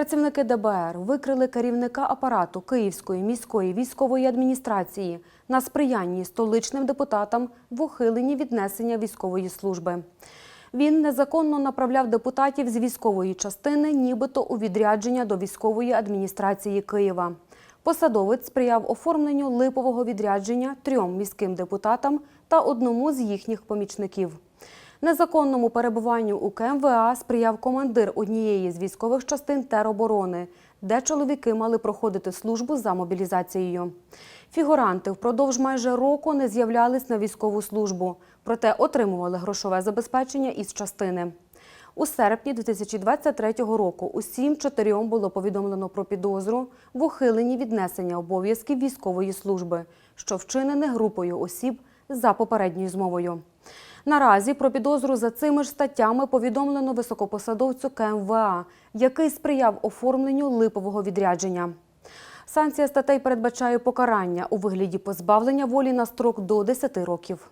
Працівники ДБР викрили керівника апарату Київської міської військової адміністрації на сприянні столичним депутатам в ухиленні віднесення військової служби. Він незаконно направляв депутатів з військової частини, нібито у відрядження до військової адміністрації Києва. Посадовець сприяв оформленню липового відрядження трьом міським депутатам та одному з їхніх помічників. Незаконному перебуванню у КМВА сприяв командир однієї з військових частин тероборони, де чоловіки мали проходити службу за мобілізацією. Фігуранти впродовж майже року не з'являлись на військову службу, проте отримували грошове забезпечення із частини. У серпні 2023 року усім чотирьом було повідомлено про підозру в ухиленні віднесення обов'язків військової служби, що вчинене групою осіб за попередньою змовою. Наразі про підозру за цими ж статтями повідомлено високопосадовцю КМВА, який сприяв оформленню липового відрядження. Санкція статей передбачає покарання у вигляді позбавлення волі на строк до 10 років.